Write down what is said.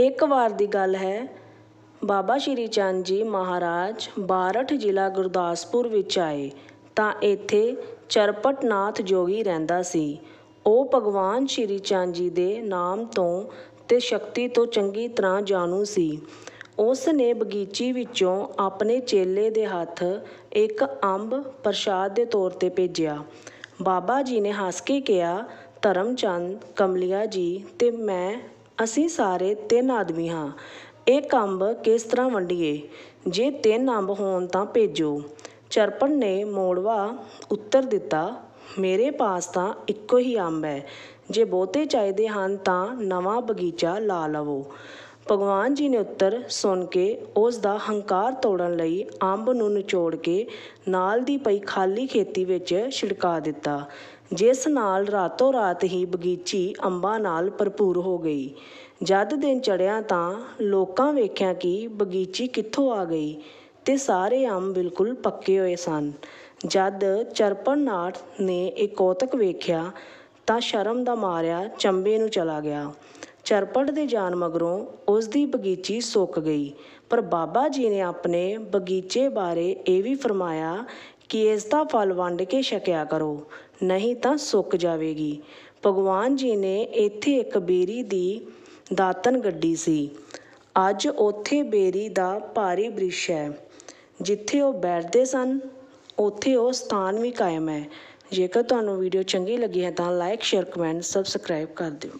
ਇੱਕ ਵਾਰ ਦੀ ਗੱਲ ਹੈ। ਬਾਬਾ ਸ਼੍ਰੀ ਚੰਦ ਜੀ ਮਹਾਰਾਜ ਬਾਰਠ ਜ਼ਿਲ੍ਹਾ ਗੁਰਦਾਸਪੁਰ ਵਿੱਚ ਆਏ ਤਾਂ ਇੱਥੇ ਚਰਪਟਨਾਥ ਜੋਗੀ ਰਹਿੰਦਾ ਸੀ। ਉਹ ਭਗਵਾਨ ਸ਼੍ਰੀ ਚੰਦ ਜੀ ਦੇ ਨਾਮ ਤੋਂ ਤੇ ਸ਼ਕਤੀ ਤੋਂ ਚੰਗੀ ਤਰ੍ਹਾਂ ਜਾਣੂ ਸੀ। ਉਸ ਨੇ ਬਗੀਚੀ ਵਿੱਚੋਂ ਆਪਣੇ ਚੇਲੇ ਦੇ ਹੱਥ ਇੱਕ ਅੰਬ ਪ੍ਰਸ਼ਾਦ ਦੇ ਤੌਰ ਤੇ ਭੇਜਿਆ। ਬਾਬਾ ਜੀ ਨੇ ਹੱਸ ਕੇ ਕਿਹਾ, ਧਰਮਚੰਦ, ਕਮਲਿਆ ਜੀ ਤੇ ਮੈਂ ਅਸੀਂ ਸਾਰੇ ਤਿੰਨ ਆਦਮੀ ਹਾਂ। ਇੱਕ ਅੰਬ ਕਿਸ ਤਰ੍ਹਾਂ ਵੰਡੀਏ? ਜੇ ਤਿੰਨ ਅੰਬ ਹੋਣ ਤਾਂ ਭੇਜੋ। ਚਰਪਣ ਨੇ ਮੋੜਵਾ ਉੱਤਰ ਦਿੱਤਾ, ਮੇਰੇ ਪਾਸ ਤਾਂ ਇੱਕੋ ਹੀ ਅੰਬ ਹੈ। ਜੇ ਬਹੁਤੇ ਚਾਹੀਦੇ ਹਨ ਤਾਂ ਨਵਾਂ ਬਗੀਚਾ ਲਾ ਲਵੋ। ਭਗਵਾਨ ਜੀ ਨੇ ਉੱਤਰ ਸੁਣ ਕੇ ਉਸ ਦਾ ਹੰਕਾਰ ਤੋੜਨ ਲਈ ਅੰਬ ਨੂੰ ਨਿਚੋੜ ਕੇ ਨਾਲ ਦੀ ਪਈ ਖਾਲੀ ਖੇਤੀ ਵਿੱਚ ਛਿੜਕਾ ਦਿੱਤਾ। ਜਿਸ ਨਾਲ ਰਾਤੋਂ ਰਾਤ ਹੀ ਬਗੀਚੀ ਅੰਬਾਂ ਨਾਲ ਭਰਪੂਰ ਹੋ ਗਈ। ਜਦ ਦਿਨ ਚੜ੍ਹਿਆ ਤਾਂ ਲੋਕਾਂ ਵੇਖਿਆ ਕਿ ਬਗੀਚੀ ਕਿੱਥੋਂ ਆ ਗਈ ਤੇ ਸਾਰੇ ਅੰਬ ਬਿਲਕੁਲ ਪੱਕੇ ਹੋਏ ਸਨ। ਜਦ ਚਰਪਣਨਾਥ ਨੇ ਇਹ ਕੌਤਕ ਵੇਖਿਆ ਤਾਂ ਸ਼ਰਮ ਦਾ ਮਾਰਿਆ ਚੰਬੇ ਨੂੰ ਚਲਾ ਗਿਆ। ਚਰਪਟ ਦੇ ਜਾਣ ਮਗਰੋਂ ਉਸ ਦੀ ਬਗੀਚੀ ਸੁੱਕ ਗਈ। ਪਰ ਬਾਬਾ ਜੀ ਨੇ ਆਪਣੇ ਬਗੀਚੇ ਬਾਰੇ ਇਹ ਵੀ ਫਰਮਾਇਆ ਕਿ ਇਸ ਦਾ ਫਲ ਵੰਡ ਕੇ ਛਕਿਆ ਕਰੋ, ਨਹੀਂ ਤਾਂ ਸੁੱਕ ਜਾਵੇਗੀ। ਭਗਵਾਨ ਜੀ ਨੇ ਇੱਥੇ ਇੱਕ ਬੇਰੀ ਦੀ ਦਾਤਨ ਗੱਡੀ ਸੀ। ਅੱਜ ਉੱਥੇ ਬੇਰੀ ਦਾ ਭਾਰੀ ਬ੍ਰਿਸ਼ ਹੈ। ਜਿੱਥੇ ਉਹ ਬੈਠਦੇ ਸਨ, ਉੱਥੇ ਉਹ ਸਥਾਨ ਵੀ ਕਾਇਮ ਹੈ। ਜੇਕਰ ਤੁਹਾਨੂੰ ਵੀਡੀਓ ਚੰਗੀ ਲੱਗੀ ਹੈ ਤਾਂ ਲਾਈਕ, ਸ਼ੇਅਰ, ਕਮੈਂਟ, ਸਬਸਕ੍ਰਾਈਬ ਕਰ ਦਿਓ।